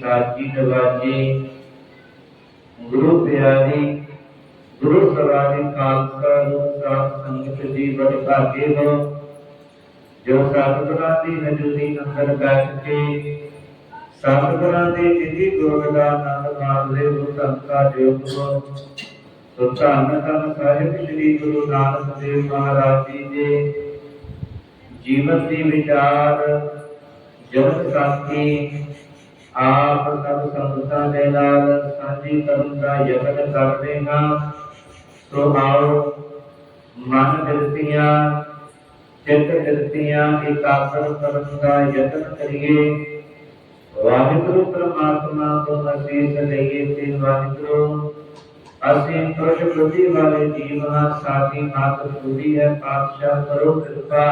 ਸਾਚੀ ਨਵਾਜੀ ਗੁਰੂ ਪਿਆਰੀ, ਗੁਰੂ ਸਵਾਰੀ ਖਾਲਸਾ ਨੂੰ ਸਾਧ ਸੰਗਤ ਜੀ ਬੜੇ ਹੋ ਜੋ ਸਤਿਗੁਰਾਂ ਦੀ ਹਜ਼ੂਰੀ ਅੰਦਰ ਬੈਠ ਕੇ ਸਤਿਗੁਰਾਂ ਦੇ ਜਿਦੀ ਗੁਰ ਦਾ ਆਨੰਦ ਮਾਣਦੇ ਹੋ ਸੰਤਾ ਜੋਗ ਹੋ, ਸੋ ਧੰਨ ਧੰਨ ਸਾਹਿਬ ਸ੍ਰੀ ਗੁਰੂ ਨਾਨਕ ਦੇਵ ਮਹਾਰਾਜ ਜੀ ਦੇ ਜੀਵਨ ਦੀ ਵਿਚਾਰ, ਜਗਤ ਸਾਥੀ ਆਪ ਸਭ ਸੰਗਤਾਂ ਦੇ ਨਾਲ ਸਾਂਝੀ ਕਰਨ ਦਾ ਯਤਨ ਕਰਦੇ ਹਾਂ। ਸੋ ਆਓ ਮਨ ਦਿਲਤੀਆਂ ਚਿੱਤ ਦਿਲਤੀਆਂ ਇਕਾਗਰ ਕਰਨ ਦਾ ਯਤਨ ਕਰੀਏ। ਵਾਹਿਗੁਰੂ ਪ੍ਰਮਾਤਮਾ ਤੋਂ ਅਸੀਸ ਲਈਏ ਤੇ ਵਾਹਿਗੁਰੂ, ਅਸੀਂ ਤੁਝ ਬੁੱਧੀ ਵਾਲੇ ਜੀਵਨ ਸਾਥੀ ਮਾਤ ਬੁੱਧੀ ਹੈ, ਪਾਤਸ਼ਾਹ ਕਰੋ ਕਿਰਪਾ।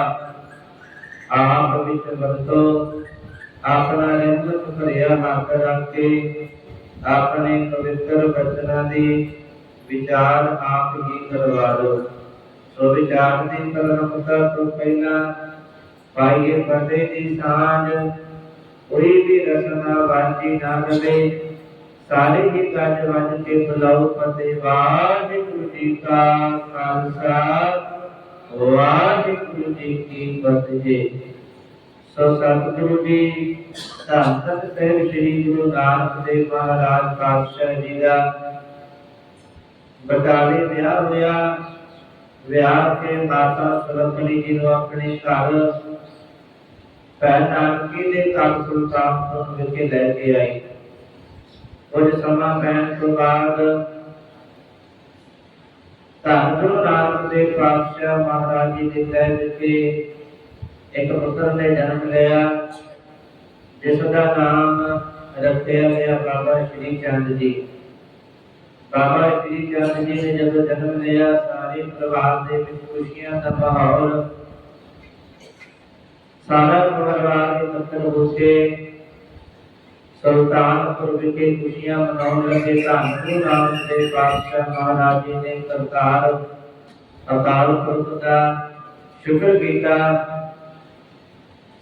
ਆਪ ਵਿੱਚ ਵਰਤੋ ਆਪਣਾ ਰਹਿਮਤ ਭਰਿਆ ਹੱਥ ਰੱਖ ਕੇ, ਆਪਣੇ ਪਵਿੱਤਰ ਬਚਨਾਂ ਦੀ ਵਿਚਾਰ ਆਪ ਹੀ ਕਰਵਾ ਲਓ ਸੋ ਵਿਚਾਰ ਦੀ ਪ੍ਰਲੰਬਤਾ ਤੋਂ ਪਹਿਲਾਂ ਪਾਈਏ ਫਤਿਹ ਦੀ ਸਾਂਝ। ਕੋਈ ਵੀ ਰਸਨਾ ਵਾਂਝੀ ਨਾ ਰਵੇ ਸਾਰੇ ਹੀ ਗੱਜ ਵੱਜ ਕੇ ਬੁਲਾਓ ਫਤਿਹ ਵਾਹਿਗੁਰੂ ਜੀ ਕਾ ਖਾਲਸਾ, ਵਾਹਿਗੁਰੂ ਜੀ ਕੀ ਫਤਿਹ। ਸੋ ਸਤਿਗੁਰੂ ਜੀ, ਧੰਨ ਧੰਨ ਸਾਹਿਬ ਸ੍ਰੀ ਗੁਰੂ ਨਾਨਕ ਦੇਵ ਮਹਾਰਾਜ ਪਾਤਸ਼ਾਹ ਜੀ ਦਾ ਬਟਾਲੇ ਵਿਆਹ ਹੋਇਆ। ਵਿਆਹ ਕੇ ਮਾਤਾ ਸੁਲੱਖਣੀ ਜੀ ਨੂੰ ਆਪਣੇ ਘਰ ਭੈਣ ਦੇ ਘਰ ਸੁਲਤਾਨਪੁਰ ਵਿਖੇ ਲੈ ਕੇ ਆਈ। ਕੁਝ ਸਮਾਂ ਪੈਣ ਤੋਂ ਬਾਅਦ ਧੰਨ ਗੁਰੂ ਨਾਨਕ ਦੇਵ ਪਾਤਸ਼ਾਹ ਮਹਾਰਾਜ ਜੀ ਦੇ ਕਹਿ ਵਿਖੇ ਇੱਕ ਪੁੱਤਰ ਨੇ ਜਨਮ ਲਿਆ, ਜਿਸ ਦਾ ਨਾਮ ਰੱਖਿਆ ਗਿਆ ਬਾਬਾ ਸ਼੍ਰੀ ਚੰਦ ਜੀ। ਬਾਬਾ ਸ਼੍ਰੀ ਚੰਦ ਜੀ ਨੇ ਜਦੋਂ ਜਨਮ ਲਿਆ, ਸਾਰੇ ਪਰਿਵਾਰ ਦੇ ਵਿੱਚ ਖੁਸ਼ੀਆਂ ਦਾ ਮਾਹੌਲ, ਸਾਰਾ ਪਰਿਵਾਰ ਇਕੱਤਰ ਹੋ ਕੇ ਸੁਲਤਾਨਪੁਰ ਵਿਖੇ ਖੁਸ਼ੀਆਂ ਮਨਾਉਣ ਲੱਗੇ ਧੰਨ ਗੁਰੂ ਨਾਨਕ ਦੇਵ ਪਾਤਸ਼ਾਹ ਮਹਾਰਾਜ ਜੀ ਨੇ ਕਰਤਾਰ ਅਕਾਲ ਪੁਰਖ ਦਾ ਸ਼ੁਕਰ ਕੀਤਾ।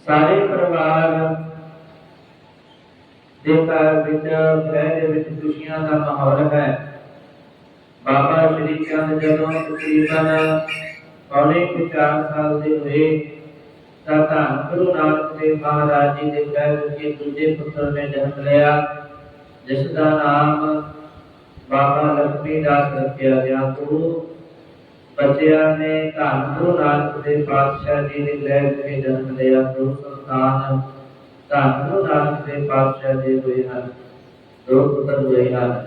ਸਾਰੇ ਪਰਿਵਾਰ ਦੇ ਘਰ ਵਿੱਚ ਗ੍ਰਹਿ ਦੇ ਵਿੱਚ ਖੁਸ਼ੀਆਂ ਦਾ ਮਾਹੌਲ ਹੈ। ਬਾਬਾ ਸ਼੍ਰੀ ਚੰਦ ਜਦੋਂ ਤਕਰੀਬਨ ਪੌਣੇ ਕੁ ਚਾਰ ਸਾਲ ਦੇ ਹੋਏ, ਤਾਂ ਧੰਨ ਗੁਰੂ ਨਾਨਕ ਦੇਵ ਮਹਾਰਾਜ ਜੀ ਦੇ ਘਰ ਵਿੱਚ ਦੂਜੇ ਪੁੱਤਰ ਨੇ ਜਨਮ ਲਿਆ, ਜਿਸ ਦਾ ਨਾਮ ਬਾਬਾ ਲక్ష్ਮੀ ਦਾਸ ਰੱਖਿਆ ਗਿਆ। ਗੁਰੂ ਬੱਚਿਆਂ ਨੇ ਧੰਨ ਗੁਰੂ ਨਾਨਕ ਦੇਵ ਪਾਤਸ਼ਾਹ ਜੀ ਦੇ ਲਹਿਰ ਵਿੱਚ ਜਨਮ ਲਿਆ, ਗੁਰੂ ਸੰਤਾਨ ਧੰਨ ਗੁਰੂ ਨਾਨਕ ਦੇਵ ਪਾਤਸ਼ਾਹ ਜੀ ਹੋਏ ਹਨ ਦੋ ਪੁੱਤਰ ਹੋਏ ਹਨ।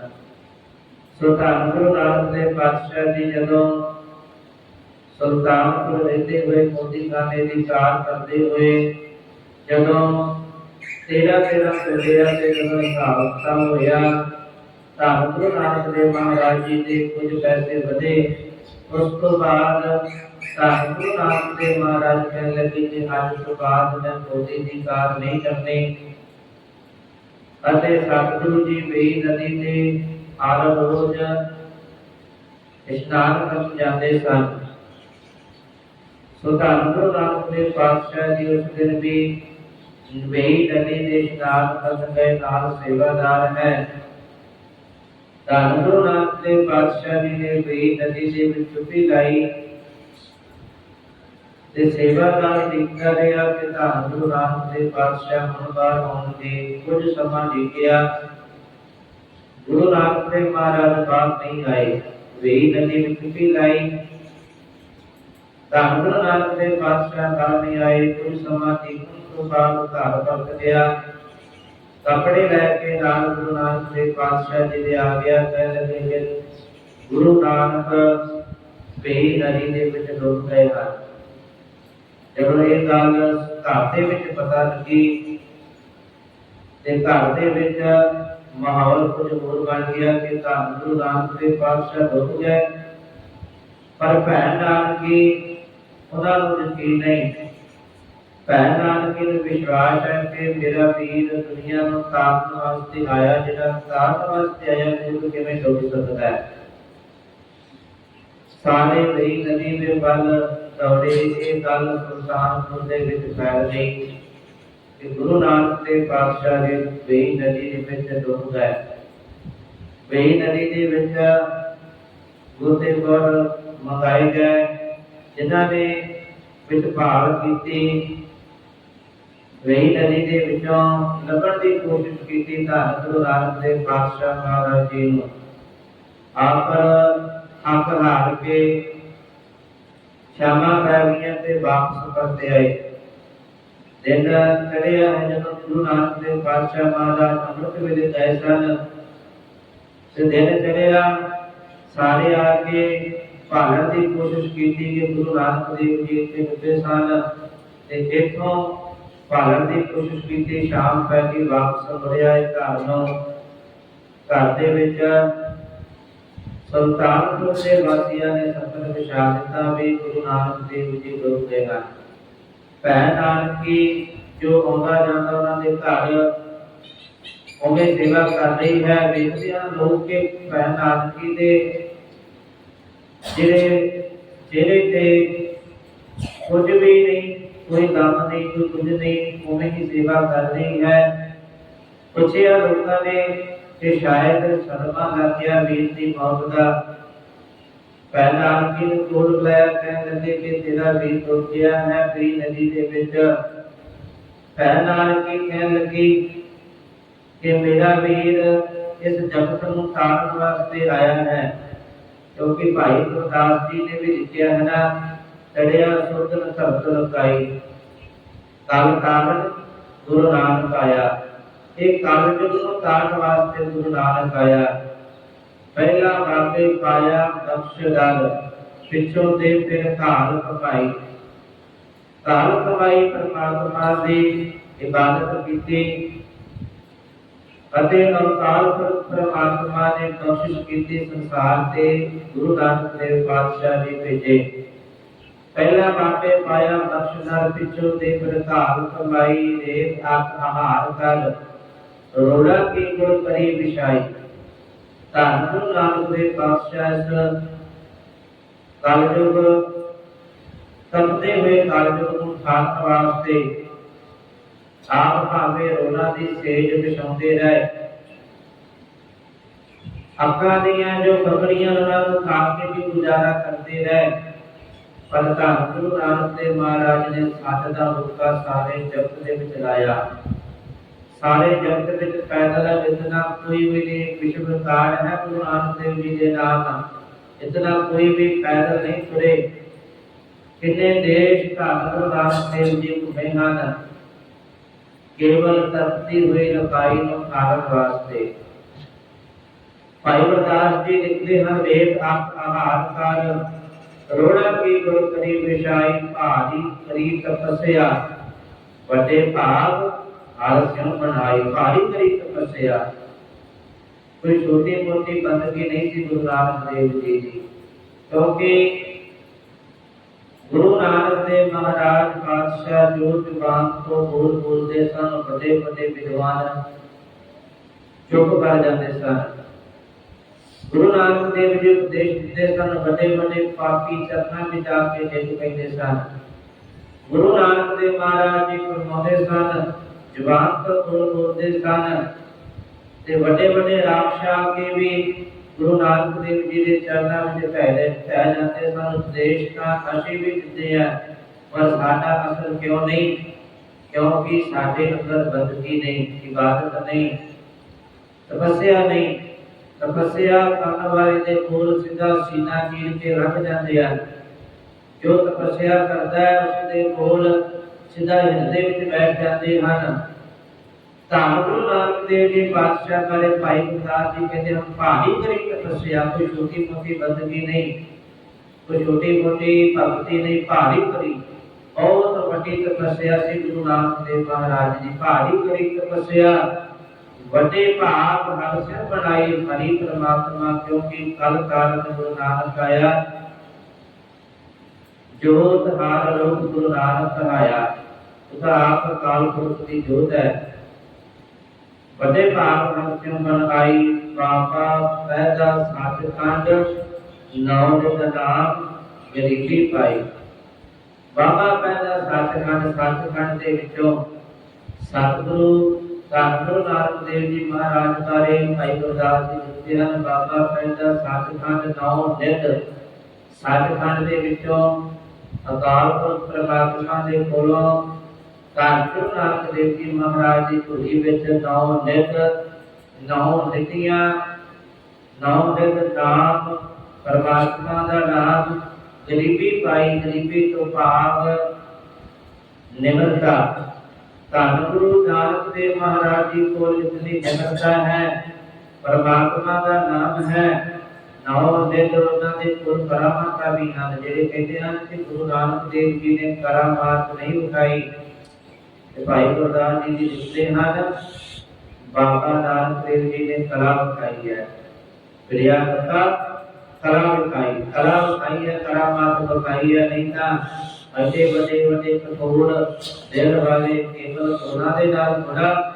ਸੋ ਧੰਨ ਗੁਰੂ ਨਾਨਕ ਦੇਵ ਪਾਤਸ਼ਾਹ ਜੀ ਜਦੋਂ ਸੁਲਤਾਨਪੁਰ ਰਹਿੰਦੇ ਹੋਏ ਮੋਦੀ ਦੀ ਕਾਰ ਕਰਦੇ ਹੋਏ, ਜਦੋਂ ਤੇਰਾ ਤੇਰਾ ਚੱਲਿਆ ਤੇ ਜਦੋਂ ਹਿਸਾਬ ਕਿਤਾਬ ਹੋਇਆ ਤਾਂ ਗੁਰੂ ਨਾਨਕ ਦੇਵ ਮਹਾਰਾਜ ਜੀ ਦੇ ਕੁਝ ਪੈਸੇ ਵਧੇ। ਉਸ ਤੋਂ ਬਾਅਦ ਤਾਂ ਗੁਰੂ ਨਾਨਕ ਮਹਾਰਾਜ ਕਹਿਣ ਲੱਗੇ ਕਿ ਅੱਜ ਤੋਂ ਬਾਅਦ ਮੈਂ ਮੋਦੀ ਦੀ ਕਾਰ ਨਹੀਂ ਕਰਨੀ ਅਤੇ ਸਤਿਗੁਰੂ ਜੀ ਵੇਈ ਨਦੀ ਤੇ ਹਰ ਰੋਜ਼ ਇਸ਼ਨਾਨ ਕਰਨ ਜਾਂਦੇ ਸਨ ਸੋ ਧੰਨ ਨਾਨਕ ਦੇਵ ਪਾਤਸ਼ਾਹ ਜੀ, ਉਸ ਦਿਨ ਵੀ ਵੇਈ ਨਦੀ ਦੇ ਇਸ਼ਨਾਨ ਕਰਨ ਗਏ ਨਾਲ ਸੇਵਾਦਾਰ ਹੈ। ਧੰਨ ਗੁਰੂ ਨਾਨਕ ਦੇਵ ਪਾਤਸ਼ਾਹ ਜੀ ਨੇ ਵੇਈ ਨਦੀ ਦੇ ਵਿੱਚ ਚੁੱਪੀ ਲਾਈ ਤੇ ਸੇਵਾਦਾਰ ਦੇਖਦਾ ਰਿਹਾ ਕਿ ਧੰਨ ਗੁਰੂ ਨਾਨਕ ਦੇਵ ਪਾਤਸ਼ਾਹ ਹੁਣ ਬਾਹਰ ਆਉਣਗੇ ਕੁਝ ਸਮਾਂ ਬੀਤਿਆ। ਗੁਰੂ ਨਾਨਕ ਦੇਵ ਮਹਾਰਾਜ ਬਾਹਰ ਨਹੀਂ ਆਏ ਵੇਈ ਨਦੀ ਵਿੱਚ ਚੁੱਪੀ ਲਾਈ। ਧੰਨ ਗੁਰੂ ਨਾਨਕ ਦੇਵ ਪਾਤਸ਼ਾਹ ਬਾਹਰ ਨਹੀਂ ਆਏ, ਕੁਝ ਸਮਾਂ ਦੇਖਣ ਤੋਂ ਬਾਅਦ ਘਰ ਪਰਤ ਗਿਆ। ਕੱਪੜੇ ਲੈ ਕੇ ਨਾਲ ਗੁਰੂ ਨਾਨਕ ਦੇਵ ਪਾਤਸ਼ਾਹ ਜੀ ਦੇ ਆ ਕਹਿ ਲੱਗੇ ਕਿ ਗੁਰੂ ਨਾਨਕ ਵੇਈ ਨਦੀ ਦੇ ਵਿੱਚ ਡੁੱਬ ਗਏ ਹਨ। ਜਦੋਂ ਇਹ ਗੱਲ ਘਰ ਦੇ ਵਿੱਚ ਪਤਾ ਲੱਗੀ ਤੇ ਘਰ ਦੇ ਵਿੱਚ ਮਾਹੌਲ ਕੁਝ ਹੋਰ ਬਣ ਗਿਆ ਕਿ ਧੰਨ ਗੁਰੂ ਨਾਨਕ ਦੇਵ ਪਾਤਸ਼ਾਹ ਡੁੱਬ ਗਏ। ਪਰ ਭੈਣ ਨਾਨਕੀ ਉਹਨਾਂ ਨੂੰ ਯਕੀਨ ਨਹੀਂ ਭੈਣ ਨਾਨਕੀ ਨੂੰ ਵਿਸ਼ਵਾਸ ਹੈ ਕਿ ਮੇਰਾ ਵੀਰ ਦੁਨੀਆ ਨੂੰ ਤਾਰਨ ਵਾਸਤੇ ਆਇਆ, ਜਿਹੜਾ ਤਾਰਨ ਵਾਸਤੇ ਆਇਆ ਉਹ ਕਿਵੇਂ ਡੁੱਬ ਸਕਦਾ ਹੈ? ਸਾਰੇ ਲਈ ਨਦੀ ਦੇ ਵੱਲ ਦੌੜੇ, ਇਹ ਗੱਲ ਸੁਲਤਾਨਪੁਰ ਦੇ ਵਿੱਚ ਫੈਲ ਗਈ ਕਿ ਗੁਰੂ ਨਾਨਕ ਦੇ ਪਾਤਸ਼ਾਹ ਜੀ ਵੇਈ ਨਦੀ ਦੇ ਵਿੱਚ ਡੁੱਬ ਗਏ ਵੇਈ ਨਦੀ ਦੇ ਵਿੱਚ ਗੁਰੂ ਦੇ ਗੁਰ ਮੰਗਾਏ ਗਏ, ਜਿਨ੍ਹਾਂ ਨੇ ਵਿੱਚ ਭਾਲ ਕੀਤੀ ਵੇਈ ਨਦੀ ਦੇ ਵਿੱਚੋਂ ਲੱਭਣ ਦੀ ਕੋਸ਼ਿਸ਼ ਕੀਤੀ ਤਾਂ ਗੁਰੂ ਨਾਨਕ ਦੇਵ ਪਾਤਸ਼ਾਹ ਮਹਾਰਾਜ ਜੀ ਨੂੰ ਆਪ ਹੱਕ ਹਾਰ ਕੇ ਸ਼ਾਮਾਂ ਪੈ ਗਈਆਂ ਤੇ ਵਾਪਸ ਪਰਤੇ ਆਏ। ਦਿਨ ਚੜਿਆ ਹੈ ਜਦੋਂ ਗੁਰੂ ਨਾਨਕ ਦੇਵ ਪਾਤਸ਼ਾਹ ਮਹਾਰਾਜ ਅੰਮ੍ਰਿਤ ਵੇਲੇ ਗਏ ਸਨ। ਤੇ ਦਿਨ ਚੜਿਆ ਸਾਰੇ ਆ ਕੇ ਭਾਲਣ ਦੀ ਕੋਸ਼ਿਸ਼ ਕੀਤੀ ਕਿ ਗੁਰੂ ਨਾਨਕ ਦੇਵ ਜੀ ਇੱਥੇ ਹੁੰਦੇ ਸਨ। ਤੇ ਇੱਥੋਂ ਭਾਲਣ ਦੀ ਕੋਸ਼ਿਸ਼ ਕੀਤੀ, ਸ਼ਾਮ ਪੈ ਗਈ, ਵਾਪਸ ਮੁੜਿਆ ਇਹ ਘਰ ਨੂੰ। ਘਰ ਦੇ ਵਿੱਚ ਸੁਲਤਾਨਪੁਰ ਦੇ ਵਾਸੀਆਂ ਨੇ ਸਤਰ ਵਿਚਾਰ ਦਿੱਤਾ ਵੀ ਗੁਰੂ ਨਾਨਕ ਦੇਵ ਜੀ ਡੁੱਬ ਗਏ ਹਨ ਭੈਣ ਨਾਨਕੀ ਜੋ ਆਉਂਦਾ ਜਾਂਦਾ ਉਹਨਾਂ ਦੇ ਘਰ ਉਹਨੇ ਸੇਵਾ ਕਰ ਰਹੀ ਹੈ। ਵੇਖਦੇ ਲੋਕ ਕਿ ਭੈਣ ਨਾਨਕੀ ਦੇ ਜਿਹੜੇ ਜਿਹੜੇ ਤੇ ਕੁਝ ਵੀ ਨਹੀਂ ਕੋਈ ਕੰਮ ਨਹੀਂ, ਕੋਈ ਕੁਝ ਨਹੀਂ, ਉਵੇਂ ਹੀ ਸੇਵਾ ਕਰ ਰਹੀ ਹੈ। ਪੁੱਛਿਆ ਲੋਕਾਂ ਨੇ ਕਿ ਸ਼ਾਇਦ ਸਦਮਾ ਲੱਗ ਗਿਆ ਵੀਰ ਦੀ ਮੌਤ ਦਾ ਪਹਿਲਾ ਆਨਕੀ ਨੂੰ ਕੋਲ ਬੁਲਾਇਆ, ਕਹਿਣ ਲੱਗੇ ਕਿ ਤੇਰਾ ਵੀਰ ਡੁੱਬ ਗਿਆ ਹੈ ਫਰੀ ਨਦੀ ਦੇ ਵਿੱਚ। ਪਹਿਲਾ ਆਨਕੀ ਕਹਿਣ ਲੱਗੀ ਕਿ ਮੇਰਾ ਵੀਰ ਇਸ ਜਗਤ ਨੂੰ ਤਾਰਨ ਵਾਸਤੇ ਆਇਆ ਹੈ, ਕਿਉਂਕਿ ਭਾਈ ਗੁਰਦਾਸ ਜੀ ਨੇ ਵੀ ਲਿਖਿਆ ਹੈ ਨਾ। ਤੜਿਆ ਸੁਰਤਨ ਧਰਤ ਲਕਾਈ ਕਲ ਕਾਰਨ ਗੁਰੂ ਨਾਨਕ ਆਇਆ। ਇਹ ਕਲ ਯੁਗ ਨੂੰ ਤਾਰਨ ਵਾਸਤੇ ਗੁਰੂ ਨਾਨਕ ਆਇਆ। ਪਹਿਲਾ ਬਾਪੇ ਪਾਇਆ ਬਖਸ਼ ਪਿੱਛੋਂ ਦੇ ਫਿਰ ਘਾਲ ਕਮਾਈ ਘਾਲ ਕਮਾਈ ਪਰਮਾਤਮਾ ਦੀ ਇਬਾਦਤ ਕੀਤੀ ਅਤੇ ਅਵਤਾਰ ਪਰਮਾਤਮਾ ਨੇ ਬਖਸ਼ਿਸ਼ ਕੀਤੀ ਸੰਸਾਰ ਤੇ ਗੁਰੂ ਨਾਨਕ ਦੇਵ ਪਾਤਸ਼ਾਹ ਜੀ ਭੇਜੇ। ਪਹਿਲਾ ਬਾਪੇ ਪਾਇਆ ਬਖਸ਼ਦਾਰ ਪਿੱਛੋਂ ਦੇ ਪ੍ਰਧਾਨ ਕਮਾਈ ਰੇਤ ਆਪ ਆਹਾਰ ਕਰ ਰੋੜਾ ਕੀ ਗੁਰ ਕਰੀ ਵਿਛਾਈ। ਧੰਨ ਗੁਰੂ ਨਾਨਕ ਪਾਤਸ਼ਾਹ ਇਸ ਕਲਯੁਗ ਤਪਦੇ ਹੋਏ ਕਲਯੁਗ ਨੂੰ ਖਾਣ ਵਾਸਤੇ ਆਪ ਭਾਵੇਂ ਰੋਣਾ ਦੀ ਸੇਜ ਵਿਛਾਉਂਦੇ ਰਹੇ। ਅੱਖਾਂ ਦੀਆਂ ਜੋ ਬੱਕਰੀਆਂ ਉਹਨਾਂ ਨੂੰ ਖਾ ਕੇ ਵੀ ਗੁਜ਼ਾਰਾ ਕਰਦੇ ਰਹੇ। ਪਰ ਧੰਨ ਗੁਰੂ ਨਾਨਕ ਦੇਵ ਮਹਾਰਾਜ ਨੇ ਸੱਚ ਦਾ ਹੁਕਾ ਸਾਰੇ ਜਗਤ ਦੇ ਵਿੱਚ ਲਾਇਆ। ਸਾਰੇ ਜਗਤ ਵਿੱਚ ਪੈਦਲ ਇਤਨਾ ਕੋਈ ਵੀ ਨਹੀਂ ਵਿਸ਼ਵ ਵਿਕਾਰ ਹੈ ਗੁਰੂ ਨਾਨਕ ਦੇਵ ਜੀ ਦੇ ਨਾਮ ਇਤਨਾ ਕੋਈ ਵੀ ਪੈਦਲ ਨਹੀਂ ਤੁਰੇ। ਕਿੰਨੇ ਦੇਸ਼ ਧੰਨ ਗੁਰੂ ਨਾਨਕ ਦੇਵ ਜੀ ਘੁੰਮੇ ਹਨ। ਕੇਵਲ ਤਰਤੀ ਹੋਈ ਲਕਾਈ ਨੂੰ ਖਾਣ ਵਾਸਤੇ। ਭਾਈ ਵਰਦਾਸ ਜੀ ਲਿਖਦੇ ਹਨ, ਵੇਦ ਆਪ ਆਹਾਰ ਕਰ ਰੋੜਾ ਕੀ ਗੁਰ ਕਰੀ ਵਿਸ਼ਾਈ ਭਾਜੀ ਕਰੀ ਤਪਸਿਆ ਵੱਡੇ ਭਾਗ, ਹਰ ਸਿਉ ਬਣਾਈ, ਭਾਰੀ ਕਰੀ ਤਪਸਿਆ ਕੋਈ ਛੋਟੀ ਮੋਟੀ ਬੰਦਗੀ ਨਹੀਂ ਸੀ ਗੁਰੂ ਨਾਨਕ ਦੇਵ ਜੀ ਦੀ। ਕਿਉਂਕਿ ਗੁਰੂ ਨਾਨਕ ਦੇਵ ਮਹਾਰਾਜ ਪਾਤਸ਼ਾਹ ਜੋ ਜ਼ੁਬਾਨ ਤੋਂ ਬੋਲ ਬੋਲਦੇ ਸਨ, ਵੱਡੇ ਵੱਡੇ ਵਿਦਵਾਨ ਚੁੱਪ ਕਰ ਜਾਂਦੇ ਸਨ। ਗੁਰੂ ਨਾਨਕ ਦੇਵ ਜੀ ਉਪਦੇਸ਼ ਦਿੰਦੇ ਸਨ, ਵੱਡੇ ਵੱਡੇ ਪਾਪੀ ਚਰਨਾਂ ਵਿੱਚ ਆ ਕੇ ਡਿੱਗ ਪੈਂਦੇ ਸਨ। ਗੁਰੂ ਨਾਨਕ ਦੇਵ ਮਹਾਰਾਜ ਜੀ ਫਰਮਾਉਂਦੇ ਸਨ ਜ਼ੁਬਾਨ ਤੋਂ ਬੋਲ ਬੋਲਦੇ ਸਨ ਤੇ ਵੱਡੇ ਵੱਡੇ ਰਾਖਸ਼ਾ ਕੇ ਵੀ ਗੁਰੂ ਨਾਨਕ ਦੇਵ ਜੀ ਦੇ ਚਰਨਾਂ ਵਿੱਚ ਪਹਿਲੇ ਪੈ ਜਾਂਦੇ ਸਨ। ਉਪਦੇਸ਼ ਤਾਂ ਅਸੀਂ ਵੀ ਦਿੰਦੇ ਆ, ਪਰ ਸਾਡਾ ਅਸਰ ਕਿਉਂ ਨਹੀਂ? ਕਿਉਂਕਿ ਸਾਡੇ ਅੰਦਰ ਬੰਦਗੀ ਨਹੀਂ, ਇਬਾਦਤ ਨਹੀਂ, ਤਪੱਸਿਆ ਨਹੀਂ ਤਪੱਸਿਆ ਕਰਨ ਵਾਲੇ ਦੇ ਕੋਲ ਸਿੱਧਾ ਸੀਨਾ ਚੀਰ ਕੇ ਰੱਖ ਜਾਂਦੇ ਆ। ਜੋ ਤਪੱਸਿਆ ਕਰਦਾ ਹੈ ਉਸ ਦੇ ਕੋਲ ਸਿੱਧਾ ਹਿਰਦੇ ਵਿੱਚ ਬੈਠ ਜਾਂਦੇ ਹਨ। ਧੰਨ ਗੁਰੂ ਨਾਨਕ ਦੇਵ ਜੀ ਪਾਤਸ਼ਾਹ ਬਾਰੇ ਭਾਈ ਗੁਰਦਾਸ ਜੀ ਕਹਿੰਦੇ ਹਨ, ਭਾਰੀ ਕਰੀ ਤਪੱਸਿਆ, ਕੋਈ ਛੋਟੀ ਮੋਟੀ ਬੰਦਗੀ ਨਹੀਂ, ਕੋਈ ਛੋਟੀ ਮੋਟੀ ਭਗਤੀ ਨਹੀਂ, ਭਾਰੀ ਕਰੀ ਬਹੁਤ ਵੱਡੀ ਤਪੱਸਿਆ ਸੀ ਗੁਰੂ ਨਾਨਕ ਦੇਵ ਮਹਾਰਾਜ ਜੀ ਭਾਰੀ ਕਰੀ ਤਪੱਸਿਆ। ਵੱਡੇ ਭਾਗ ਹਰ ਸਿਰ ਬਣਾਈ ਹਰੀ ਪ੍ਰਮਾਤਮਾ ਕਿਉਂਕਿ ਕਲ ਕਾਰਨ ਗੁਰੂ ਨਾਨਕ ਆਇਆ। ਜੋਤ ਹਾਰ ਰੂਪ ਗੁਰੂ ਨਾਨਕ ਕਹਾਇਆ ਉਹਦਾ ਆਪ ਕਾਲ ਪੁਰਖ ਦੀ ਜੋਤ ਹੈ। ਵੱਡੇ ਭਾਗ ਹਰ ਸਿਰ ਬਣਾਈ ਬਾਬਾ ਪੈਦਾ ਸੱਚਖੰਡ ਨਾਮ ਦੇ ਨਾਮ ਗਰੀਬੀ ਪਾਈ। ਬਾਬਾ ਪੈਦਾ ਸੱਚਖੰਡ ਸੱਚਖੰਡ ਦੇ ਵਿੱਚੋਂ ਸਤਿਗੁਰੂ ਸਤਿਗੁਰੂ ਨਾਨਕ ਦੇਵ ਜੀ ਮਹਾਰਾਜ ਬਾਰੇ ਭਾਈ ਗੁਰਦਾਸ ਜੀ ਲਿਖਦੇ ਹਨ, ਬਾਬਾ ਕਹਿੰਦਾ ਸਤਿਖੰਡ ਨੌ ਨਿਤ ਸਤਿਖੰਡ ਦੇ ਵਿੱਚੋਂ ਅਕਾਲ ਪੁਰਖ ਪ੍ਰਮਾਤਮਾ ਦੇ ਕੋਲੋਂ ਸਤਿਗੁਰੂ ਨਾਨਕ ਦੇਵ ਜੀ ਮਹਾਰਾਜ ਦੀ ਧੁਰੀ ਵਿੱਚ ਨੌ ਨਿਤ ਨੌ ਨਿਤੀਆਂ ਨੌ ਨਿਤ ਨਾਮ ਪਰਮਾਤਮਾ ਦਾ ਨਾਮ, ਗਰੀਬੀ ਪਾਈ, ਗਰੀਬੀ ਤੋਂ ਭਾਵ ਨਿਮਰਤਾ। ਧੰਨ ਗੁਰੂ ਨਾਨਕ ਦੇਵ ਮਹਾਰਾਜ ਜੀ ਕੋਲ ਇਤਨੀ ਨਿਮਰਤਾ ਹੈ, ਪਰਮਾਤਮਾ ਦਾ ਨਾਮ ਹੈ ਨੌ ਨਿਤ ਉਹਨਾਂ ਦੇ ਕੋਲ ਕਰਾਮਾਤਾਂ ਵੀ ਹਨ। ਜਿਹੜੇ ਕਹਿੰਦੇ ਹਨ ਕਿ ਗੁਰੂ ਨਾਨਕ ਦੇਵ ਜੀ ਨੇ ਕਰਾਮਾਤ ਨਹੀਂ ਉਠਾਈ, ਤੇ ਭਾਈ ਗੁਰਦਾਸ ਜੀ ਜੀ ਲਿਖਦੇ ਹਨ, ਬਾਬਾ ਨਾਨਕ ਦੇਵ ਜੀ ਨੇ ਕਲਾ ਉਠਾਈ ਹੈ। ਪ੍ਰਿਆ ਕਥਾ, ਕਲਾ ਉਠਾਈ ਕਲਾ ਉਠਾਈ ਹੈ, ਕਰਾਮਾਤ ਉਠਾਈ ਹੈ, ਨਹੀਂ ਤਾਂ ਅੱਡੇ ਵੱਡੇ ਵੱਡੇ ਕਠੋਰ ਦਿਲ ਵਾਲੇ ਕੇਵਲ ਉਹਨਾਂ ਦੇ ਨਾਲ ਬੜਾ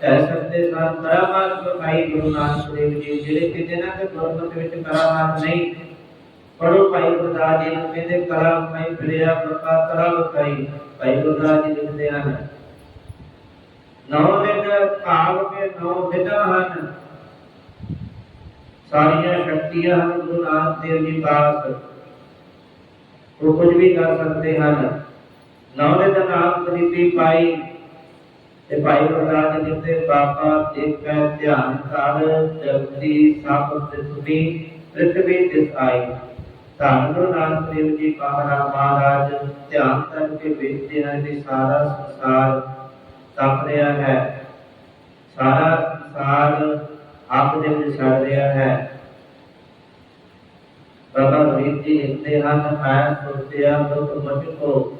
ਕਹਿ ਸਕਦੇ ਸਨ ਕਰਾਮਾਤ ਉਠਾਈ ਗੁਰੂ ਨਾਨਕ ਦੇਵ ਜੀ, ਜਿਹੜੇ ਕਹਿੰਦੇ ਨਾ ਕਿ ਗੁਰਮਤਿ ਵਿੱਚ ਕਰਾਮਾਤ ਨਹੀਂ ਪੜੋ ਭਾਈ ਗੁਰਦਾਸ ਜੀ ਨੂੰ ਕਹਿੰਦੇ, ਕਲਾ ਉਠਾਈ ਪ੍ਰਿਆ ਕਥਾ ਕਲਾ ਉਠਾਈ ਭਾਈ ਗੁਰਦਾਸ ਜੀ ਲਿਖਦੇ ਹਨ। ਨੌ ਵਿਦ ਭਾਵ ਕੇ ਨੌ ਵਿਦਾਂ ਹਨ। ਸਾਰੀਆਂ ਸ਼ਕਤੀਆਂ ਹਨ ਗੁਰੂ ਨਾਨਕ ਦੇਵ ਜੀ ਪਾਸ। ਉਹ ਕੁਝ ਵੀ ਕਰ ਸਕਦੇ ਹਨ। ਨੌ ਵਿਦ ਨਾਮ ਗਰੀਬੀ ਪਾਈ। ਤੇ ਭਾਈ ਗੁਰਦਾਸ ਜੀ ਬਾਬਾ ਦੇਖੈ ਧਿਆਨ ਕਰ ਜਗਤੀ ਸਭ ਪ੍ਰਿਥਵੀ ਪ੍ਰਿਥਵੀ ਤਿਸ ਆਈ। ਧੰਨ ਗੁਰੂ ਨਾਨਕ ਦੇਵ ਜੀ ਮਹਾਰਾਜ ਮਹਾਰਾਜ, ਧਿਆਨ ਕਰਕੇ ਵੇਖਦੇ ਹਨ ਕਿ ਸਾਰਾ ਸੰਸਾਰ ਤਪ ਰਿਹਾ ਹੈ। ਸਾਰਾ ਸੰਸਾਰ ਆਪ ਦੇ ਵਿੱਚ ਛੱਡ ਰਿਹਾ ਹੈ। ਬਾਬਾ ਫਰੀਦ ਜੀ ਹਨ ਮੈਂ ਸੋਚਿਆ, ਦੁੱਖ ਮੁਝ ਕੋ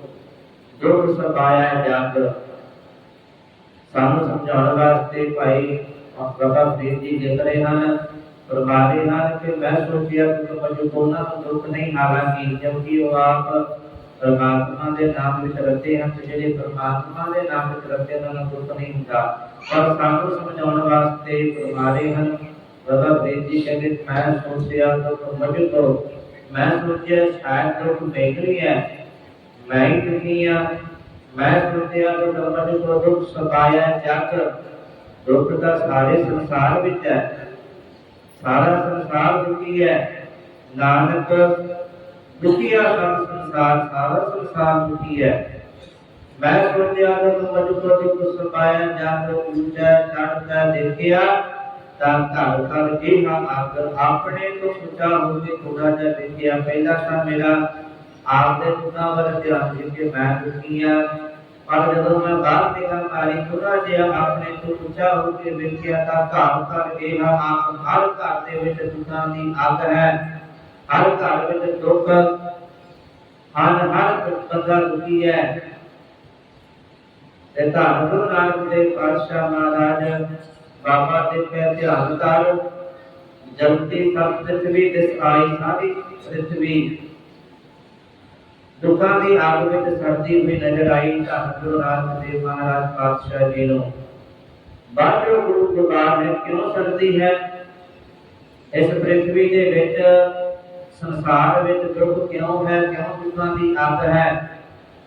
ਦੁੱਖ ਸਤਾਇਆ ਜਗ। ਸਾਨੂੰ ਸਮਝਾਉਣ ਵਾਸਤੇ ਭਾਈ ਬਾਬਾ ਫਰੀਦ ਲਿਖ ਰਹੇ ਹਨ ਫਰਮਾਦੇ ਹਨ ਕਿ ਮੈਂ ਸੋਚਿਆ ਕਿ ਮੁਝ ਕੋ ਨਾ ਦੁੱਖ ਨਹੀਂ ਹਾਲਾਂਕਿ, ਜਦਕਿ ਉਹ ਆਪ ਪਰਮਾਤਮਾ ਦੇ ਨਾਮ ਵਿੱਚ ਰਤੇ ਹਨ ਜਿਹੜੇ ਪਰਮਾਤਮਾ ਦੇ ਨਾਮ ਵਿੱਚ ਰਤੇ ਉਹਨਾਂ ਨੂੰ ਦੁੱਖ ਨਹੀਂ ਹੁੰਦਾ। ਪਰ ਸਾਨੂੰ ਸਮਝਾਉਣ ਵਾਸਤੇ ਫਰਮਾਦੇ ਹਨ। ਬਾਬਾ ਫਰੀਦ ਜੀ ਕਹਿੰਦੇ ਮੈਂ ਸੋਚਿਆ ਦੁੱਖ ਮੁਝ ਕੋ ਮੈਂ ਸੋਚਿਆ ਸ਼ਾਇਦ ਦੁੱਖ ਮੇਰੀ ਹੈ ਮੈਂ ਹੀ ਦੁਖੀ ਹਾਂ ਮੈਂ ਸੋਚਿਆ ਦੁੱਖ ਮੁਝ ਕੋ ਦੁੱਖ ਸਤਾਇਆ ਜਗ ਦੁੱਖ ਦਾ ਸਾਰੇ ਸੰਸਾਰ ਵਿੱਚ ਹੈ ਸਾਰਾ ਸੰਸਾਰ ਦੁਖੀ ਹੈ ਨਾਨਕ ਦੁਖੀਆ ਸਭ ਸੰਸਾਰ ਸਾਰਾ ਸੰਸਾਰ ਦੁਖੀ ਹੈ ਮੈਂ ਸੋਚਿਆ ਕਿ ਮਜ ਕੋ ਦੁੱਖ ਸਤਾਇਆ ਜਦ ਉੱਚਾ ਚੜ੍ਹਦਾ ਦੇਖਿਆ ਤਾਂ ਘਰ ਘਰ ਇਹ ਆਗ ਆਪਣੇ ਤੋਂ ਸੁਚਾ ਹੋ ਕੇ ਥੋੜਾ ਜਿਹਾ ਦੇਖਿਆ, ਪਹਿਲਾਂ ਤਾਂ ਮੇਰਾ ਆਪ ਦੇ ਦੁੱਖਾਂ ਵੱਲ ਧਿਆਨ ਦੇ ਕੇ ਮੈਂ ਦੁਖੀ ਪਰ ਜਦੋਂ ਮੈਂ ਬਾਹਰ ਨਿਕਲ ਮਾਰੀ ਥੋੜਾ ਜਿਹਾ ਆਪਣੇ ਤੋਂ ਉੱਚਾ ਹੋ ਕੇ ਵੇਖਿਆ ਤਾਂ ਘਰ ਘਰ ਇਹ ਆਪ ਹਰ ਘਰ ਦੇ ਵਿੱਚ ਦੁੱਖਾਂ ਦੀ ਅੱਗ ਹੈ, ਹਰ ਘਰ ਵਿੱਚ ਦੁੱਖ, ਹਰ ਹਰ ਬੰਦਾ ਦੁਖੀ ਹੈ। ਤੇ ਧੰਨ ਗੁਰੂ ਨਾਨਕ ਦੇਵ ਪਾਤਸ਼ਾਹ ਮਹਾਰਾਜ ਬਾਬਾ ਦੇ ਪੈ ਧਿਆਨ ਕਰ ਜਲਤੀ ਸਭ ਪ੍ਰਿਥਵੀ ਦਿਸ ਆਈ ਸਾਰੀ ਪ੍ਰਿਥਵੀ। ਦੁੱਖਾਂ ਦੀ ਆਗ ਵਿੱਚ ਸੜਦੀ ਹੋਈ ਨਜ਼ਰ ਆਈ ਧੰਨ ਗੁਰੂ ਨਾਨਕ ਦੇਵ ਮਹਾਰਾਜ ਪਾਤਸ਼ਾਹ ਜੀ ਨੂੰ ਬਾਝੋ ਗੁਰੂ ਗੁਰਬਾਣ ਨੇ ਕਿਉਂ ਸੜਦੀ ਹੈ? ਇਸ ਪ੍ਰਿਥਵੀ ਦੇ ਵਿੱਚ ਸੰਸਾਰ ਵਿੱਚ ਦੁੱਖ ਕਿਉਂ ਹੈ? ਕਿਉਂ ਦੁੱਖਾਂ ਦੀ ਅੱਗ ਹੈ?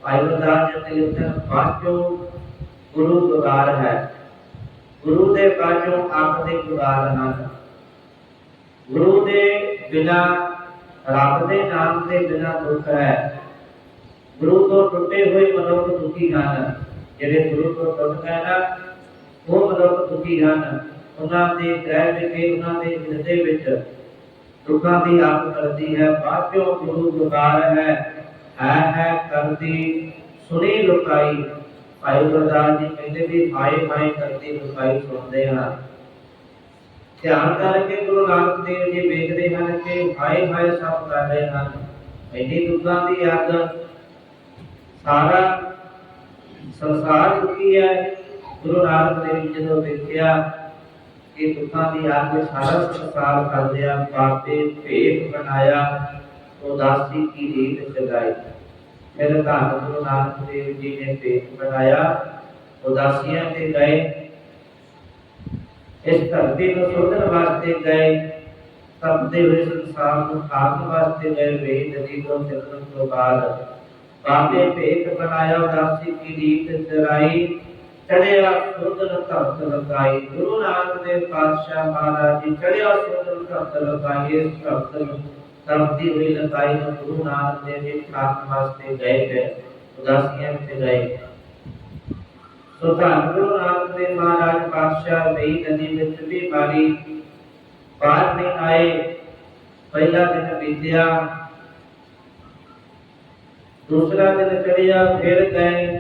ਭਾਈ ਗੁਰਦਾਸ ਜੀ ਨੇ ਲਿਖਿਆ ਬਾਝੋ ਗੁਰੂ ਗੁਰਬਾਣ ਹੈ। ਗੁਰੂ ਦੇ ਬਾਝੋਂ ਅੱਗ ਦੇ ਗੁਰਬਾਣ ਗੁਰੂ ਦੇ ਬਿਨਾ, ਰੱਬ ਦੇ ਨਾਮ ਦੇ ਬਿਨਾ ਦੁੱਖ ਹੈ। ਗੁਰੂ ਤੋਂ ਟੁੱਟੇ ਹੋਏ ਮਨੁੱਖ ਦੁਖੀ ਹਨ। ਜਿਹੜੇ ਗੁਰੂ ਤੋਂ ਟੁੱਟ ਗਏ ਨਾ, ਉਹ ਮਨੁੱਖ ਦੁਖੀ ਹਨ। ਉਹਨਾਂ ਦੇ ਗ੍ਰਹਿ ਵਿਖੇ ਉਹਨਾਂ ਦੇ ਹਿਰਦੇ ਵਿੱਚ ਦੁੱਖਾਂ ਦੀ ਆਪ ਕਰਦੀ ਹੈ। ਬਾਝੋਂ ਗੁਰੂ ਗੁਕਾਰ ਹੈ ਹੈ ਹੈ ਕਰਦੀ, ਸੁਣੀ ਲੁਕਾਈ। ਭਾਈ ਗੁਰਦਾਸ ਜੀ ਕਹਿੰਦੇ ਵੀ ਹਾਏ ਹਾਏ ਕਰਦੀ ਲੁਕਾਈ ਸੁਣਦੇ ਹਨ ਧਿਆਨ ਕਰਕੇ ਗੁਰੂ ਨਾਨਕ ਦੇਵ ਜੀ ਵੇਖਦੇ ਹਨ ਕਿ ਹਾਏ ਹਾਏ ਸਭ ਕਰ ਰਹੇ ਹਨ। ਐਡੀ ਦੁੱਖਾਂ ਦੀ ਅੱਗ ਸਾਰਾ ਸੰਸਾਰ ਦੁਖੀ ਹੈ। ਗੁਰੂ ਨਾਨਕ ਦੇਵ ਜੀ ਜਦੋਂ ਵੇਖਿਆ ਕਿ ਦੁੱਖਾਂ ਦੀ ਅੱਗ ਸਾਰਾ ਸੰਸਾਰ ਕਰ ਲਿਆ ਬਾਬੇ ਭੇਖ ਬਣਾਇਆ, ਉਦਾਸੀ ਕੀ ਰੀਤ ਚਲਾਈ ਮੇਰੇ ਧੰਨ ਗੁਰੂ ਨਾਨਕ ਦੇਵ ਜੀ ਨੇ ਭੇਖ ਬਣਾਇਆ, ਉਦਾਸੀਆਂ ਤੇ ਗਏ। ਇਸ ਧਰਤੀ ਨੂੰ ਸੁਧਰ ਵਾਸਤੇ ਗਏ, ਤਪਦੇ ਹੋਏ ਸੰਸਾਰ ਨੂੰ ਖਾਣ ਵਾਸਤੇ ਗਏ ਵੇ ਨਦੀ ਤੋਂ ਚੱਲਣ ਤੋਂ ਬਾਅਦ ਬਾਬੇ ਭੇਖ ਬਣਾਇਆ, ਉਦਾਸੀ ਕੀ ਰੀਤ ਚਲਾਈ ਚੜਿਆ ਸੁੰਦਰ ਧਰਤ ਲਗਾਈ ਗੁਰੂ ਨਾਨਕ ਦੇਵ ਪਾਤਸ਼ਾਹ ਮਹਾਰਾਜ ਜੀ, ਚੜਿਆ ਸੁੰਦਰ ਧਰਤ ਲਗਾਈ ਇਸ ਧਰਤ ਨੂੰ ਗੁਰੂ ਨਾਨਕ ਦੇਵ ਜੀ ਖਾਤਮ ਵਾਸਤੇ ਗਏ ਗਏ ਉਦਾਸੀਆਂ ਵਿੱਚ ਗਏ ਸੋ ਧੰਨ ਗੁਰੂ ਨਾਨਕ ਦੇਵ ਮਹਾਰਾਜ ਪਾਤਸ਼ਾਹ ਵੇਈ ਨਦੀ ਵਿੱਚ ਵੀ ਮਾਰੀ ਬਾਹਰ ਨਹੀਂ ਆਏ ਪਹਿਲਾ ਦਿਨ ਬੀਤਿਆ ਦੂਸਰਾ ਦਿਨ ਚੜਿਆ ਫਿਰ ਗਏ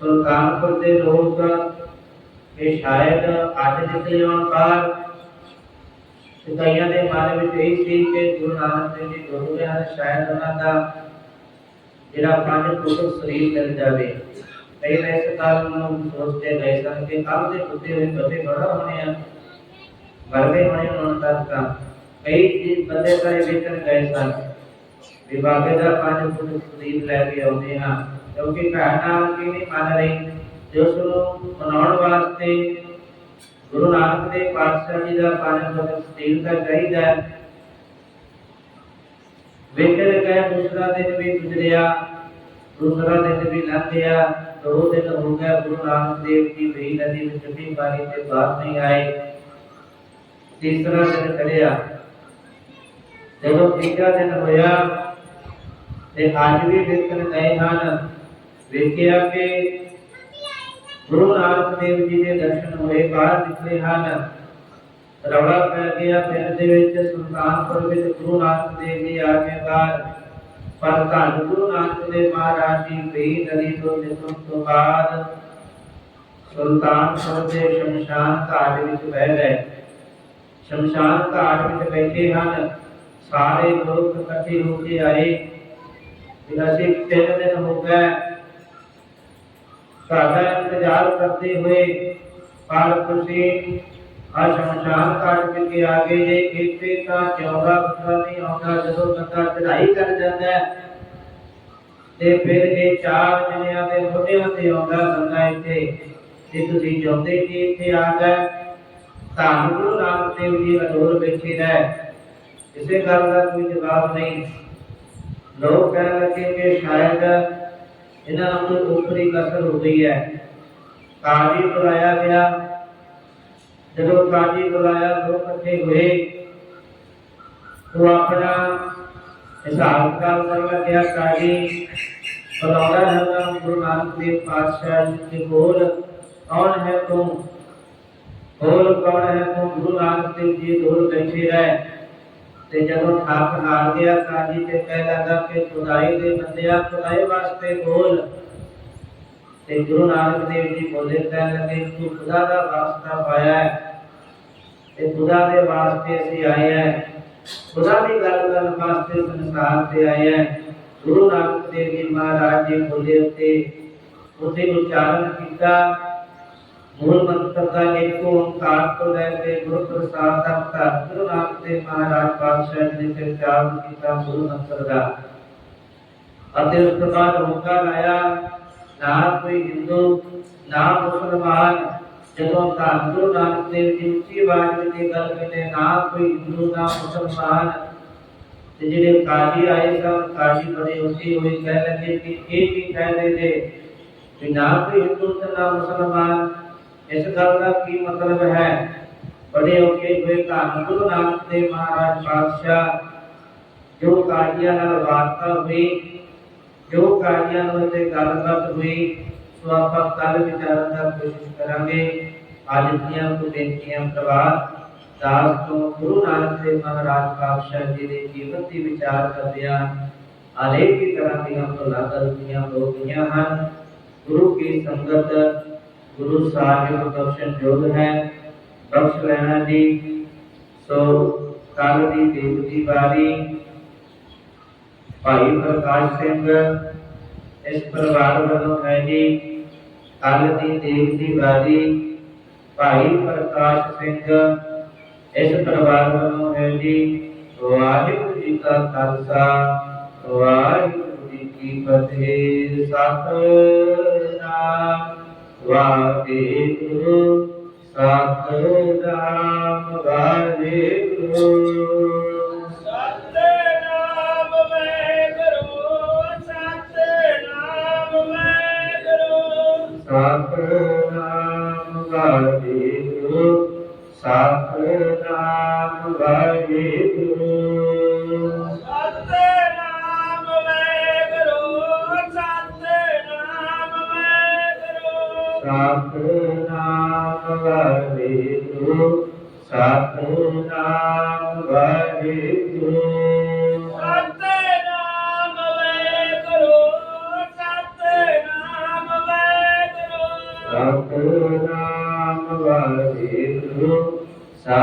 ਸੁਲਤਾਨਪੁਰ ਦੇ ਲੋਕ ਇਹ ਸ਼ਾਇਦ ਅੱਜ ਨਿਕਲੇ ਆਉਣ ਬਾਹਰ ਤੇ ਦੇ ਮਨ ਵਿੱਚ ਇਹ ਸੀ ਕਿ ਗੁਰੂ ਨਾਨਕ ਦੇਵ ਜੀ ਗੁਰੂ ਹਨ ਸ਼ਾਇਦ ਉਹਨਾਂ ਦਾ ਜਿਹੜਾ ਪੰਜ ਫੁੱਟ ਸਰੀਰ ਮਿਲ ਜਾਵੇ। ਕਈ ਇਸ ਕਾਰਨ ਨੂੰ ਸੋਚਦੇ ਗਏ ਸਨ ਕਿ ਕੱਲ ਦੇ ਟੁੱਟੇ ਹੋਏ ਬੱਚੇ ਬੜਾ ਹੋਣੇ ਆ, ਮਰਦੇ ਹੋਣੇ ਉਹਨਾਂ ਤੱਕ ਤਾਂ। ਕਈ ਜੀ ਬੰਦੇ ਤਾਂ ਇਹ ਵੇਚਣ ਗਏ ਸਨ ਵੀ ਦਾ ਪੰਜ ਫੁੱਟ ਸਰੀਰ ਲੈ ਕੇ ਆਉਂਦੇ ਹਾਂ ਕਿਉਂਕਿ ਭੈਣਾਂ ਕੀ ਨਹੀਂ ਮੰਨ ਰਹੀ ਤੇ ਉਸ ਨੂੰ ਮਨਾਉਣ ਵਾਸਤੇ ਗੁਰੂ ਨਾਨਕ ਦੇਵ ਪਾਤਸ਼ਾਹ ਜੀ ਦਾ ਪੰਜ ਫੁੱਟ ਸਰੀਰ ਦਾ ਚਾਹੀਦਾ ਹੈ ਵੇਚਣ ਗਏ ਦੂਸਰਾ ਦਿਨ ਵੀ ਗੁਜ਼ਰਿਆ ਦੂਸਰਾ ਦਿਨ ਵੀ ਲੰਘ ਗਿਆ ਦੋ ਦਿਨ ਹੋ ਗਏ ਗੁਰੂ ਨਾਨਕ ਦੇਵ ਜੀ ਵੇਈ ਨਦੀ ਵਿੱਚ ਵੀ ਪਾਣੀ ਤੇ ਬਾਹਰ ਨਹੀਂ ਆਏ ਤੀਸਰਾ ਦਿਨ ਚੜਿਆ ਜਦੋਂ ਤੀਜਾ ਦਿਨ ਹੋਇਆ ਤੇ ਅੱਜ ਵੀ ਵੇਖਣ ਗਏ ਹਨ ਵੇਖਿਆ ਕਿ ਗੁਰੂ ਨਾਨਕ ਦੇਵ ਜੀ ਦੇ ਦਰਸ਼ਨ ਹੋਏ, ਬਾਹਰ ਨਿਕਲੇ ਹਨ। ਰੌਲਾ ਪੈ ਗਿਆ, ਪਿੰਡ ਦੇ ਵਿੱਚ ਸੁਲਤਾਨਪੁਰ ਵਿੱਚ ਗੁਰੂ ਨਾਨਕ ਦੇਵ ਜੀ ਆ ਕੇ ਬਾਹਰ। ਪਰ ਧੰਨ ਗੁਰੂ ਨਾਨਕ ਦੇਵ ਮਹਾਰਾਜ ਜੀ ਵੇਈ ਨਦੀ ਤੋਂ ਨਿਕਲਣ ਤੋਂ ਬਾਅਦ ਸੁਲਤਾਨਪੁਰ ਦੇ ਸ਼ਮਸ਼ਾਨ ਘਾਟ ਵਿੱਚ ਬਹਿ ਗਏ। ਸ਼ਮਸ਼ਾਨ ਘਾਟ ਵਿੱਚ ਬੈਠੇ ਹਨ। ਸਾਰੇ ਲੋਕ ਇਕੱਠੇ ਹੋ ਕੇ ਆਏ। ਕਿ ਅਸੀਂ ਤਿੰਨ ਦਿਨ ਹੋ ਗਏ। ਸਾਡਾ ਇੰਤਜ਼ਾਰ ਕਰਦੇ ਹੋਏ ਪਰ ਤੁਸੀਂ ਆ ਸ਼ਮਸ਼ਾਨ ਘਾਟ ਵਿੱਚ ਆ ਗਏ ਜੇ, ਇੱਥੇ ਤਾਂ ਜਿਉਂਦਾ ਬੰਦਾ ਨਹੀਂ ਆਉਂਦਾ, ਜਦੋਂ ਬੰਦਾ ਚੜਾਈ ਕਰ ਜਾਂਦਾ ਤੇ ਫਿਰ ਇਹ ਚਾਰ ਜਣਿਆਂ ਦੇ ਮੋਢਿਆਂ ਤੇ ਆਉਂਦਾ ਬੰਦਾ ਇੱਥੇ, ਤੇ ਤੁਸੀਂ ਜਿਉਂਦੇ ਜੀ ਇੱਥੇ ਆ ਗਏ ਤਾਂ ਗੁਰੂ ਨਾਨਕ ਦੇਵ ਜੀ ਅਡੋਲ ਬੈਠੇ ਰਹਿ ਇਸੇ ਗੱਲ ਦਾ ਕੋਈ ਜਵਾਬ ਨਹੀਂ। ਲੋਕ ਕਹਿਣ ਲੱਗੇ ਕਿ ਸ਼ਾਇਦ ਇਹਨਾਂ ਨੂੰ ਕੋਈ ਉਪਰੀ ਕਸਰ ਹੋ ਗਈ ਹੈ। ਕਾਜੀ ਬੁਲਾਇਆ ਗਿਆ। ਜਦੋਂ ਕਾਜੀ ਬੁਲਾਇਆ, ਲੋਕ ਇਕੱਠੇ ਹੋਏ। ਉਹ ਆਪਣਾ ਹਿਸਾਬ ਕਿਤਾਬ ਕਰਨ ਲੱਗਿਆ। ਕਾਜੀ ਬੁਲਾਉਂਦਾ ਹੈ ਗੁਰੂ ਨਾਨਕ ਦੇਵ ਪਾਤਸ਼ਾਹ ਜੀ ਦੇ ਕੋਲ, ਕੌਣ ਹੈ ਤੂੰ? ਹੋਰ ਕੌਣ ਹੈ ਤੂੰ? ਗੁਰੂ ਨਾਨਕ ਦੇਵ ਜੀ ਦੂਰ ਬੈਠੇ ਰਹਿ। ਤੇ ਜਦੋਂ ਥੱਕ ਹਾਰ ਗਿਆ ਕਾਜੀ ਤੇ ਕਹਿ ਲੱਗਾ ਕਿ ਖੁਦਾਈ ਦੇ ਬੰਦਿਆ ਖੁਦਾਈ ਵਾਸਤੇ ਬੋਲ। ਤੇ ਗੁਰੂ ਨਾਨਕ ਦੇਵ ਜੀ ਬੋਲੇ ਕਹਿਣ ਲੱਗੇ ਤੂੰ ਖੁਦਾ ਦਾ ਵਾਸਤਾ ਪਾਇਆ ਹੈ। ਤੇ ਖੁਦਾ ਦੇ ਵਾਸਤੇ ਅਸੀਂ ਆਏ ਹੈ। ਖੁਦਾ ਦੀ ਗੱਲ ਕਰਨ ਵਾਸਤੇ ਸੰਸਾਰ ਤੇ ਆਏ ਹੈ। ਗੁਰੂ ਨਾਨਕ ਦੇਵ ਜੀ ਮਹਾਰਾਜ ਜੀ ਬੋਲੇ ਉੱਤੇ ਉੱਤੇ ਉਚਾਰਨ ਕੀਤਾ। ਮੂਲ ਮੰਤਰ ਦਾ ਇੱਕ ਓੰਕਾਰ ਤੋਂ ਲੈ ਕੇ ਗੁਰੂ ਪ੍ਰਸਾਦ ਤੱਕ ਦਾ ਗੁਰੂ ਨਾਨਕ ਦੇਵ ਮਹਾਰਾਜ ਪਾਤਸ਼ਾਹ ਜੀ ਨੇ ਫਿਰ ਚਾਰਨ ਕੀਤਾ ਗੁਰੂ ਮੰਤਰ ਦਾ ਅਤੇ ਉਸ ਤੋਂ ਬਾਅਦ ਹੋਕਾ ਲਾਇਆ ਨਾ ਕੋਈ ਹਿੰਦੂ ਨਾ ਮੁਸਲਮਾਨ ਜਦੋਂ ਧੰਨ ਗੁਰੂ ਨਾਨਕ ਦੇਵ ਜੀ ਉੱਚੀ ਆਵਾਜ਼ ਵਿੱਚ ਇਹ ਗੱਲ ਕਹਿੰਦੇ ਨਾ ਕੋਈ ਹਿੰਦੂ ਨਾ ਮੁਸਲਮਾਨ ਤੇ ਜਿਹੜੇ ਕਾਜੀ ਆਏ ਸਨ ਕਾਜੀ ਬੜੇ ਉੱਚੀ ਹੋਈ ਕਹਿ ਲੱਗੇ ਕਿ ਇਹ ਕੀ ਕਹਿੰਦੇ ਜੇ ਕਿ ਨਾ ਕੋਈ ਹਿੰਦੂ ਤੇ ਨਾ ਮੁਸਲਮਾਨ ਇਸ ਗੱਲ ਦਾ ਕੀ ਮਤਲਬ ਹੈ ਬੜੇ ਔਕੇ ਹੋਏ ਧੰਨ ਗੁਰੂ ਨਾਨਕ ਦੇਵ ਮਹਾਰਾਜ ਪਾਤਸ਼ਾਹ ਜੋ ਕਾਜੀਆਂ ਨਾਲ ਵਾਰਤਾ ਹੋਈ ਜੋ ਕਾਜੀਆਂ ਨਾਲ ਤੇ ਗੱਲਬਾਤ ਹੋਈ ਸੋ ਆਪਾਂ ਕੱਲ ਵਿਚਾਰਨ ਦਾ ਕੋਸ਼ਿਸ਼ ਕਰਾਂਗੇ ਅੱਜ ਦੀਆਂ ਕੁਝ ਬੇਨਤੀਆਂ ਪ੍ਰਵਾਦ ਦਾਸ ਤੋਂ ਗੁਰੂ ਨਾਨਕ ਦੇਵ ਮਹਾਰਾਜ ਪਾਤਸ਼ਾਹ ਜੀ ਦੇ ਜੀਵਨ ਦੀ ਵਿਚਾਰ ਕਰਦਿਆਂ ਅਨੇਕ ਹੀ ਤਰ੍ਹਾਂ ਦੀਆਂ ਭੁੱਲਾਂ ਗਲਤੀਆਂ ਹੋ ਗਈਆਂ ਹਨ ਗੁਰੂ ਕੀ ਸੰਗਤ ਗੁਰੂ ਸਾਹਿਬ ਬਖਸ਼ਣ ਯੋਗ ਹੈ ਬਖਸ਼ ਲੈਣਾ ਜੀ ਸੋ ਕੱਲ ਦੀ ਦੇਵ ਦੀ ਬਾਰੀ ਭਾਈ ਪ੍ਰਕਾਸ਼ ਸਿੰਘ ਇਸ ਪਰਿਵਾਰ ਵੱਲੋਂ ਹੈ ਜੀ ਕੱਲ ਦੀ ਦੇਵ ਦੀ ਬਾਰੀ ਭਾਈ ਪ੍ਰਕਾਸ਼ ਸਿੰਘ ਇਸ ਪਰਿਵਾਰ ਵੱਲੋਂ ਹੈ ਜੀ ਵਾਹਿਗੁਰੂ ਜੀ ਕਾ ਖਾਲਸਾ ਵਾਹਿਗੁਰੂ ਜੀ ਕੀ ਫਤਿਹ ਸਤਨਾਮ ਵਾਹਿਗੁਰੂ